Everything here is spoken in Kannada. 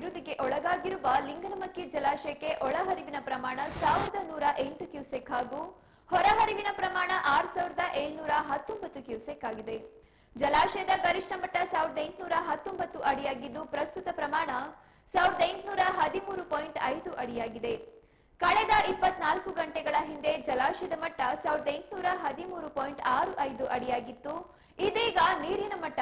ಬಿರುದಿಗೆ ಒಳಗಾಗಿರುವ ಲಿಂಗನಮಕ್ಕಿ ಜಲಾಶಯಕ್ಕೆ ಒಳಹರಿವಿನ ಪ್ರಮಾಣ ಸಾವಿರದ ನೂರ ಎಂಟು ಕ್ಯೂಸೆಕ್ ಹಾಗೂ ಹೊರಹರಿವಿನ ಪ್ರಮಾಣ ಆರು ಸಾವಿರದ ಏಳ್ನೂರ ಹತ್ತೊಂಬತ್ತು ಕ್ಯೂಸೆಕ್ ಆಗಿದೆ. ಜಲಾಶಯದ ಗರಿಷ್ಠ ಮಟ್ಟ ಸಾವಿರದ ಎಂಟುನೂರ ಹತ್ತೊಂಬತ್ತು ಅಡಿಯಾಗಿದ್ದು, ಪ್ರಸ್ತುತ ಪ್ರಮಾಣ ಸಾವಿರದ ಎಂಟುನೂರ ಹದಿಮೂರು ಪಾಯಿಂಟ್ ಐದು ಅಡಿಯಾಗಿದೆ. ಕಳೆದ ಇಪ್ಪತ್ನಾಲ್ಕು ಗಂಟೆಗಳ ಹಿಂದೆ ಜಲಾಶಯದ ಮಟ್ಟ ಸಾವಿರದ ಎಂಟುನೂರ ಹದಿಮೂರು ಪಾಯಿಂಟ್ ಆರು ಐದು ಅಡಿಯಾಗಿತ್ತು. ಇದೀಗ ನೀರಿನ ಮಟ್ಟ